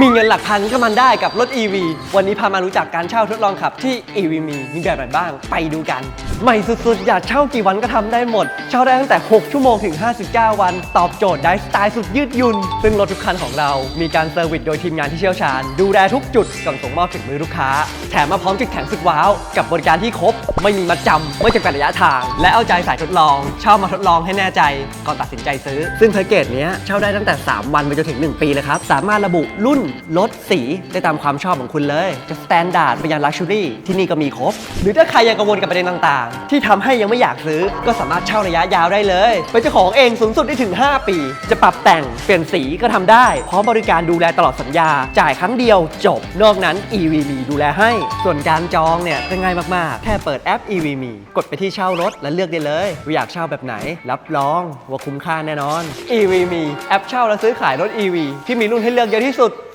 มีเงินหลักพันก็มันได้กับรถ EV วันนี้พามารู้จักการเช่าทดลองขับที่ EV มีมีแบบไหนบ้าง ไปดูกัน ใหม่สุดๆ อยากเช่ากี่วันก็ทำได้หมด เช่าได้ตั้งแต่ 6 ชั่วโมงถึง 59 วัน ตอบโจทย์ได้สไตล์สุดยืดหยุ่นซึ่งรถทุกคันของเรา มีการเซอร์วิสโดยทีมงานที่เชี่ยวชาญ ดูแลทุกจุดก่อนส่งมอบถึงมือลูกค้า แถมมาพร้อมจุดแข็งสุดว้าว กับบริการที่ครบ ไม่มีมัดจำไม่จำกัดระยะทาง และเอาใจสายทดลอง เช่ามาทดลองให้แน่ใจ ก่อนตัดสินใจซื้อ ซึ่งแพ็กเกจเนี้ยเช่าได้ตั้งแต่ 3 วันไปจนถึง 1 ปีเลยครับสามารถระบุรุ่นรถสีได้ตามความชอบของคุณเลย จะสแตนดาร์ดไปยันลักชัวรี่ที่นี่ก็มีครบ หรือถ้าใครยังกังวลกับประเด็นต่างๆ ที่ทำให้ยังไม่อยากซื้อก็สามารถเช่าระยะยาวได้เลยเป็นเจ้าของเองสูงสุดได้ถึง 5 ปี จะปรับแต่งเปลี่ยนสีก็ทำได้ พร้อมบริการดูแลตลอดสัญญา จ่ายครั้งเดียวจบ นอกนั้น EVM ดูแลให้ ส่วนการจองเนี่ยก็ง่ายมากๆ แค่เปิดแอป EVM กดไปที่เช่ารถและเลือกได้เลยว่าอยากเช่าแบบไหน รับรองว่าคุ้มค่าแน่นอน EVM แอปเช่าและซื้อขายรถ EV ที่มีรุ่นให้เลือกเยอะที่สุด